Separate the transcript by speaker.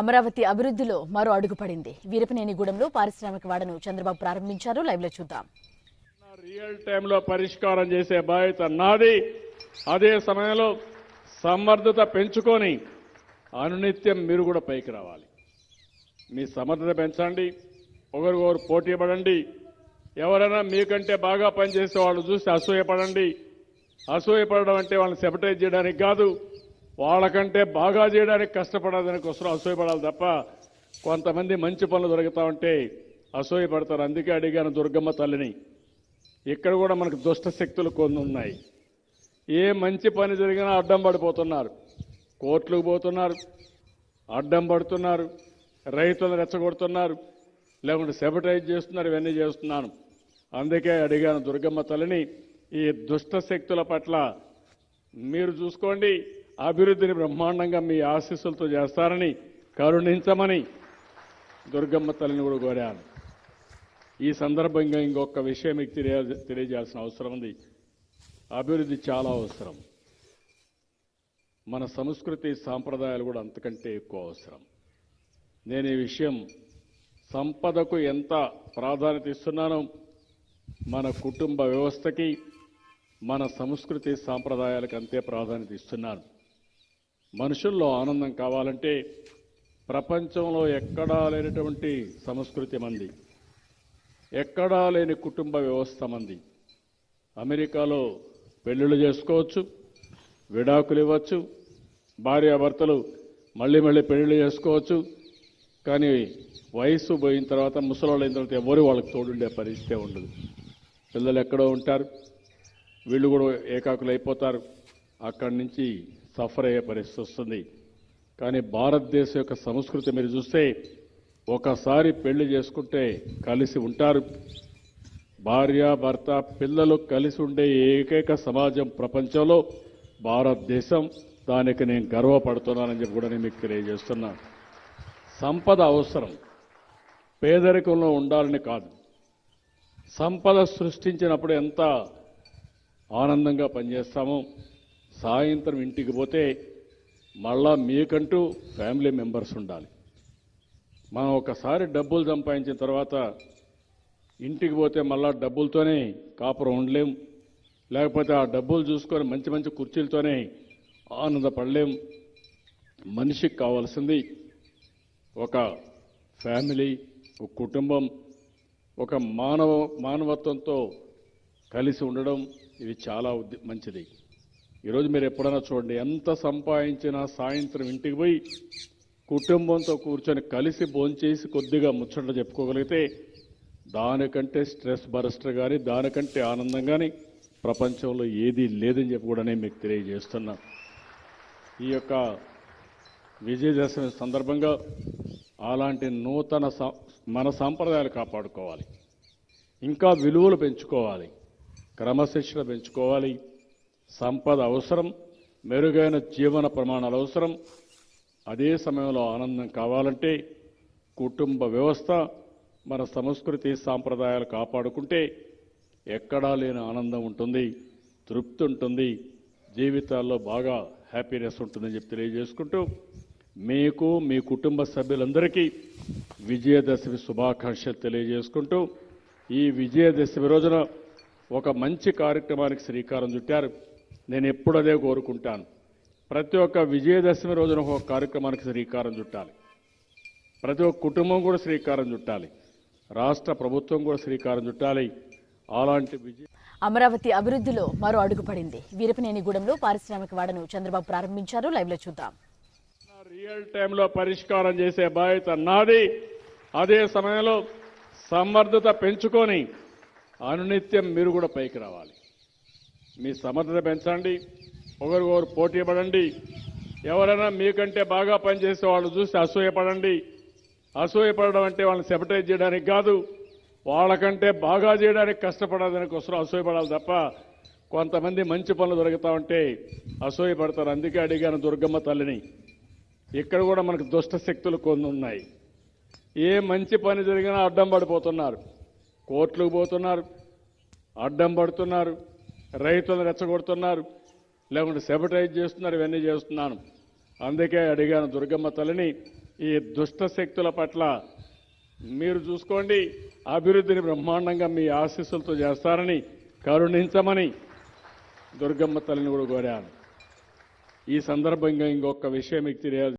Speaker 1: అమరావతి అభివృద్ధిలో మరో అడుగు పడింది వీరపనేనిగూడెంలో పారిశ్రామిక వాడను చంద్రబాబు ప్రారంభించారు. లైవ్లో చూద్దాం
Speaker 2: రియల్ టైంలో పరిష్కారం చేసే బాధ్యత నాది. అదే సమయంలో సమర్థత పెంచుకొని అనునిత్యం మీరు కూడా పైకి రావాలి. మీ సమర్థత పెంచండి. ఒకరికొకరు పోటీ పడండి. ఎవరైనా మీకంటే బాగా పనిచేసే వాళ్ళు చూసి అసూయపడండి. అసూయపడడం అంటే వాళ్ళని సెపటైజ్ చేయడానికి కాదు. వాళ్ళకంటే బాగా చేయడానికి కష్టపడడానికి కోసం అసూయపడాలి తప్ప కొంతమంది మంచి పనులు దొరుకుతా ఉంటే అసూయపడతారు. అందుకే అడిగాను దుర్గమ్మ తల్లిని. ఇక్కడ కూడా మనకు దుష్ట శక్తులు కొన్ని ఉన్నాయి. ఏ మంచి పని జరిగినా అడ్డం పడిపోతున్నారు. కోర్టులకు పోతున్నారు అడ్డం పడుతున్నారు రైతులను రెచ్చగొడుతున్నారు లేకుంటే సెబటైజ్ చేస్తున్నారు ఇవన్నీ చేస్తున్నాను. అందుకే అడిగాను దుర్గమ్మ తల్లిని ఈ దుష్ట శక్తుల పట్ల మీరు చూసుకోండి. అభివృద్ధిని బ్రహ్మాండంగా మీ ఆశీస్సులతో చేస్తారని కరుణించమని దుర్గమ్మ తల్లిని కూడా కోరాను. ఈ సందర్భంగా ఇంకొక విషయం మీకు తెలియ తెలియజేయాల్సిన అవసరం ఉంది. అభివృద్ధి చాలా అవసరం. మన సంస్కృతి సాంప్రదాయాలు కూడా అంతకంటే ఎక్కువ అవసరం. నేను ఈ విషయం సంపదకు ఎంత ప్రాధాన్యత ఇస్తున్నానో మన కుటుంబ వ్యవస్థకి మన సంస్కృతి సాంప్రదాయాలకు అంతే ప్రాధాన్యత ఇస్తున్నాను. మనుషుల్లో ఆనందం కావాలంటే ప్రపంచంలో ఎక్కడా లేనటువంటి సంస్కృతి మంది. ఎక్కడా లేని కుటుంబ వ్యవస్థ మంది. అమెరికాలో పెళ్ళిళ్ళు చేసుకోవచ్చు విడాకులు ఇవ్వచ్చు భార్యాభర్తలు మళ్ళీ మళ్ళీ పెళ్ళిళ్ళు చేసుకోవచ్చు. కానీ వయసు పోయిన తర్వాత ముసలి అయిన తర్వాత ఎవరు వాళ్ళకి తోడుండే పరిస్థితే ఉండదు. పిల్లలు ఎక్కడో ఉంటారు. వీళ్ళు కూడా ఏకాకులు అయిపోతారు. అక్కడి నుంచి సఫర్ అయ్యే పరిస్థితి వస్తుంది. కానీ భారతదేశం యొక్క సంస్కృతి మీరు చూస్తే ఒకసారి పెళ్ళి చేసుకుంటే కలిసి ఉంటారు. భార్య భర్త పిల్లలు కలిసి ఉండే ఏకైక సమాజం ప్రపంచంలో భారతదేశం. దానికి నేను గర్వపడుతున్నానని చెప్పి కూడా నేను మీకు తెలియజేస్తున్నా. సంపద అవసరం. పేదరికంలో ఉండాలని కాదు. సంపద సృష్టించినప్పుడు ఎంత ఆనందంగా పనిచేస్తామో సాయంత్రం ఇంటికి పోతే మళ్ళా మీకంటూ ఫ్యామిలీ మెంబర్స్ ఉండాలి. మనం ఒకసారి డబ్బులు సంపాదించిన తర్వాత ఇంటికి పోతే మళ్ళా డబ్బులతోనే కాపురం ఉండలేం. లేకపోతే ఆ డబ్బులు చూసుకొని మంచి మంచి కుర్చీలతోనే ఆనందపడలేం. మనిషికి కావాల్సింది ఒక ఫ్యామిలీ ఒక కుటుంబం ఒక మానవ మానవత్వంతో కలిసి ఉండడం. ఇది చాలా మంచిది. ఈరోజు మీరు ఎప్పుడైనా చూడండి ఎంత సంపాదించినా సాయంత్రం ఇంటికి పోయి కుటుంబంతో కూర్చొని కలిసి భోంచేసి కొద్దిగా ముచ్చట్లు చెప్పుకోగలిగితే దానికంటే స్ట్రెస్ బరస్టర్ కానీ దానికంటే ఆనందం కానీ ప్రపంచంలో ఏదీ లేదని చెప్పి కూడా నేను మీకు తెలియజేస్తున్నా. ఈ యొక్క విజయదశమి సందర్భంగా అలాంటి నూతన మన సాంప్రదాయాలు కాపాడుకోవాలి. ఇంకా విలువలు పెంచుకోవాలి. క్రమశిక్షణ పెంచుకోవాలి. సంపద అవసరం మెరుగైన జీవన ప్రమాణాలు అవసరం. అదే సమయంలో ఆనందం కావాలంటే కుటుంబ వ్యవస్థ మన సంస్కృతి సాంప్రదాయాలు కాపాడుకుంటే ఎక్కడా లేని ఆనందం ఉంటుంది తృప్తి ఉంటుంది జీవితాల్లో బాగా హ్యాపీనెస్ ఉంటుందని చెప్పి తెలియజేసుకుంటూ మీకు మీ కుటుంబ సభ్యులందరికీ విజయదశమి శుభాకాంక్షలు తెలియజేసుకుంటూ ఈ విజయదశమి రోజున ఒక మంచి కార్యక్రమానికి శ్రీకారం చుట్టారు. నేను ఎప్పుడు అదే కోరుకుంటాను. ప్రతి ఒక్క విజయదశమి రోజున ఒక కార్యక్రమానికి శ్రీకారం చుట్టాలి. ప్రతి ఒక్క కుటుంబం కూడా శ్రీకారం చుట్టాలి. రాష్ట్ర ప్రభుత్వం కూడా శ్రీకారం చుట్టాలి. అలాంటి విజయ
Speaker 1: అమరావతి అభివృద్ధిలో మరో అడుగు పడింది వీరపనేనిగూడెంలో పారిశ్రామిక వాడను చంద్రబాబు ప్రారంభించారు. లైవ్లో చూద్దాం.
Speaker 2: రియల్ టైంలో పరిష్కారం చేసే బాధ్యత నాది. అదే సమయంలో సమర్థత పెంచుకొని అనునిత్యం మీరు కూడా పైకి రావాలి. మీ సమర్థత పెంచండి ఒకరికొకరు పోటీ పడండి. ఎవరైనా మీకంటే బాగా పనిచేసే వాళ్ళు చూసి అసూయపడండి. అసూయపడడం అంటే వాళ్ళని సెపటైజ్ చేయడానికి కాదు వాళ్ళకంటే బాగా చేయడానికి కష్టపడడానికి కోసం అసూయపడాలి తప్ప కొంతమంది మంచి పనులు దొరుకుతా ఉంటే అసూయపడతారు. అందుకే అడిగాను దుర్గమ్మ తల్లిని. ఇక్కడ కూడా మనకు దుష్ట శక్తులు కొన్ని ఉన్నాయి. ఏ మంచి పని జరిగినా అడ్డం పడిపోతున్నారు. కోర్టులకు పోతున్నారు అడ్డం పడుతున్నారు. రైతులను రెచ్చగొడుతున్నారు లేకుంటే సెబటైజ్ చేస్తున్నారు ఇవన్నీ చేస్తున్నాను. అందుకే అడిగాను దుర్గమ్మ తల్లిని ఈ దుష్ట శక్తుల పట్ల మీరు చూసుకోండి అభివృద్ధిని బ్రహ్మాండంగా మీ ఆశీస్సులతో చేస్తారని కరుణించమని దుర్గమ్మ తల్లిని కూడా కోరాను. ఈ సందర్భంగా ఇంకొక విషయం మీకు తెలియాలి.